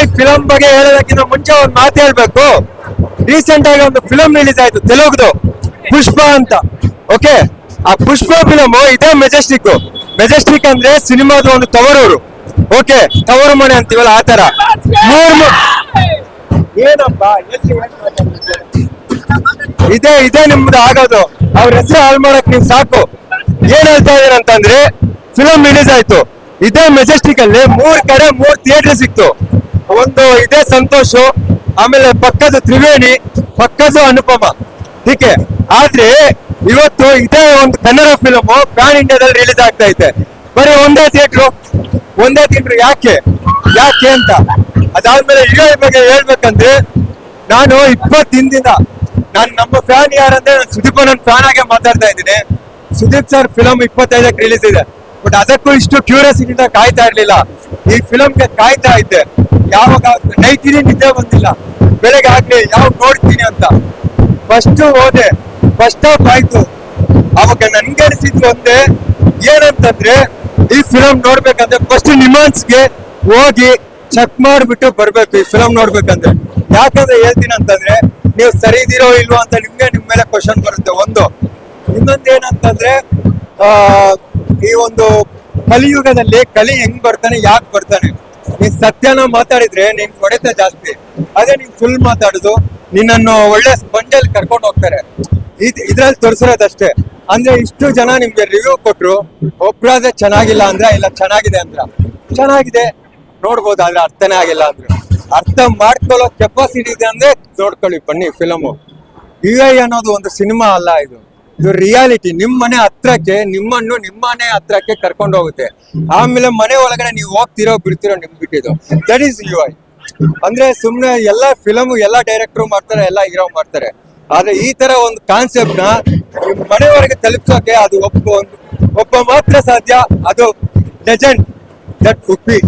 I film ಬಗ್ಗೆ ಹೇಳೋದಕ್ಕಿಂತ ಮುಂಚೆ ಒಂದು ಮಾತು ಹೇಳ್ಬೇಕು. ರೀಸೆಂಟ್ ಆಗಿ ಒಂದು ಫಿಲಂ ರಿಲೀಸ್ ಆಯ್ತು, ತೆಲುಗುದು. ಪುಷ್ಪ ಅಂತ. ಓಕೆ ಆ ಪುಷ್ಪ ಫಿಲಮ್ ಇದೇ ಮೆಜೆಸ್ಟಿಕ್ ಮೆಜೆಸ್ಟಿಕ್ ಅಂದ್ರೆ ಸಿನಿಮಾದ ಒಂದು ತವರೂರು. ಓಕೆ ತವರು ಮನೆ ಅಂತೀವಲ್ಲ ಆ ತರ ಏನಪ್ಪ? ಇದೇ ಇದೇ ನಿಮ್ದು ಆಗೋದು. ಅವ್ರ ಹೆಸರು ಹಾಳು ಮಾಡಕ್ ನೀವು ಸಾಕು. ಏನ್ ಹೇಳ್ತಾ ಅಂತಂದ್ರೆ ಫಿಲಂ ರಿಲೀಸ್ ಆಯ್ತು. ಇದೇ ಮೆಜೆಸ್ಟಿಕ್ ಅಲ್ಲಿ ಮೂರ್ ಕಡೆ, ಮೂರ್ ಥಿಯೇಟರ್ ಸಿಕ್ತು. ಒಂದು ಇದೇ ಸಂತೋಷ, ಆಮೇಲೆ ಪಕ್ಕದ ತ್ರಿವೇಣಿ ಪಕ್ಕದ ಅನುಪಮ. ಹೀಗೆ. ಆದ್ರೆ ಇವತ್ತು ಇದೇ ಒಂದು ಕನ್ನಡ ಫಿಲಮ್ ಪ್ಯಾನ್ ಇಂಡಿಯಾದಲ್ಲಿ ರಿಲೀಸ್ ಆಗ್ತಾ ಐತೆ ಬರೀ ಒಂದೇ ಥಿಯೇಟ್ರು ಒಂದೇ ಥಿಯೇಟ್ರು ಯಾಕೆ? ಯಾಕೆ ಅಂತ. ಅದಾದ್ಮೇಲೆ ಹೀರೋ ಬಗ್ಗೆ ಹೇಳ್ಬೇಕಂದ್ರೆ, ನಾನು ಇಪ್ಪತ್ತು ಹಿಂದಿನ ನಾನು ನಮ್ಮ ಫ್ಯಾನ್ ಯಾರಂದ್ರೆ ಸುದೀಪ್ ನನ್ನ ಫ್ಯಾನ್ ಆಗಿ ಮಾತಾಡ್ತಾ ಇದ್ದೀನಿ. ಸುದೀಪ್ ಸರ್ ಫಿಲಮ್ ಇಪ್ಪತ್ತೈದಕ್ಕೆ ರಿಲೀಸ್ ಇದೆ. ಬಟ್ ಅದಕ್ಕೂ ಇಷ್ಟು ಕ್ಯೂರಿಯಾಸಿಟಿಯಿಂದ ಕಾಯ್ತಾ ಇರ್ಲಿಲ್ಲ. ಈ ಫಿಲಂಗೆ ಕಾಯ್ತಾ ಇದ್ದೆ. ಯಾವಾಗ ನೈತೀನಿ ನಿದ್ದೆ ಬಂದಿಲ್ಲ. ಬೆಳಗ್ಗೆ ಆಗ್ಲಿ ಯಾವಾಗ ನೋಡ್ತೀನಿ ಅಂತ. ಫಸ್ಟ್ ಹೋದೆ. ಫಸ್ಟ್ ಆಫ್ ಆಯ್ತು. ಅವಾಗ ನನಗೆ ಅನಿಸಿದ್ದು ಒಂದೇ ಏನಂತಂದ್ರೆ ಈ ಫಿಲಂ ನೋಡ್ಬೇಕಂದ್ರೆ ಫಸ್ಟ್ ನಿಮಾನ್ಸ್ಗೆ ಹೋಗಿ ಚೆಕ್ ಮಾಡ್ಬಿಟ್ಟು ಬರ್ಬೇಕು ಈ ಫಿಲಮ್ ನೋಡ್ಬೇಕಂದ್ರೆ. ಯಾಕಂದ್ರೆ ಹೇಳ್ತೀನಿ ಅಂತಂದ್ರೆ ನೀವು ಸರಿ ಇದೀರೋ ಇಲ್ವೋ ಅಂತ ನಿಮ್ಗೆ ನಿಮ್ ಮೇಲೆ ಕ್ವಶನ್ ಬರುತ್ತೆ. ಒಂದು. ಇನ್ನೊಂದು ಏನಂತಂದ್ರೆ ಆ ಈ ಒಂದು ಕಲಿಯುಗದಲ್ಲಿ ಕಲಿ ಹೆಂಗ್ ಬರ್ತಾನೆ, ಯಾಕೆ ಬರ್ತಾನೆ? ನೀನ್ ಸತ್ಯನ ಮಾತಾಡಿದ್ರೆ ನಿನ್ ಹೊಡೆತ ಜಾಸ್ತಿ. ಅದೇ ನೀನ್ ಫುಲ್ ಮಾತಾಡುದು, ನಿನ್ನನ್ನು ಒಳ್ಳೆ ಸ್ಪಂಜಲ್ಲಿ ಕರ್ಕೊಂಡು ಹೋಗ್ತಾರೆ. ಇದ್, ಇದ್ರಲ್ಲಿ ತೋರಿಸಿರೋದಷ್ಟೇ. ಅಂದ್ರೆ ಇಷ್ಟು ಜನ ನಿಮ್ಗೆ ರಿವ್ಯೂ ಕೊಟ್ರು, ಒಬ್ರಾದ್ರೆ ಚೆನ್ನಾಗಿಲ್ಲ ಅಂದ್ರೆ, ಇಲ್ಲ ಚೆನ್ನಾಗಿದೆ ಅಂದ್ರ. ಚೆನ್ನಾಗಿದೆ, ನೋಡ್ಬೋದು, ಆದ್ರೆ ಅರ್ಥನೇ ಆಗಿಲ್ಲ ಅಂದ್ರೆ. ಅರ್ಥ ಮಾಡ್ಕೊಳ್ಳೋ ಕೆಪಾಸಿಟಿ ಇದೆ ಅಂದ್ರೆ ನೋಡ್ಕೊಳ್ಳಿ ಬನ್ನಿ ಫಿಲಮು ಯು ಐ ಅನ್ನೋದು ಒಂದು ಸಿನಿಮಾ ಅಲ್ಲ ಇದು. ಇದು ರಿಯಾಲಿಟಿ ನಿಮ್ ಮನೆ ಹತ್ರಕ್ಕೆ, ನಿಮ್ಮನ್ನು ನಿಮ್ಮ ಮನೆ ಹತ್ರಕ್ಕೆ ಕರ್ಕೊಂಡು ಹೋಗುತ್ತೆ. ಆಮೇಲೆ ಮನೆ ಒಳಗಡೆ ನೀವು ಹೋಗ್ತಿರೋ, ಬಿಡ್ತಿರೋ ನಿಮ್ ಬಿಟ್ಟಿದ್ದು ದಟ್ ಈಸ್ ಯು ಐ ಅಂದ್ರೆ ಸುಮ್ನೆ ಎಲ್ಲ ಫಿಲಮ್ ಎಲ್ಲ ಡೈರೆಕ್ಟರ್ ಮಾಡ್ತಾರೆ, ಎಲ್ಲ ಹೀರೋ ಮಾಡ್ತಾರೆ. ಆದ್ರೆ ಈ ತರ ಒಂದು ಕಾನ್ಸೆಪ್ಟ್ನ ಮನೆ ಮನೆವರೆಗೆ ತಲುಪಿಸೋಕೆ ಅದು ಒಬ್ಬ ಒಬ್ಬ ಮಾತ್ರ ಸಾಧ್ಯ. ಅದು ಲೆಜೆಂಡ್ ದಟ್ ಉಪ್ಪಿ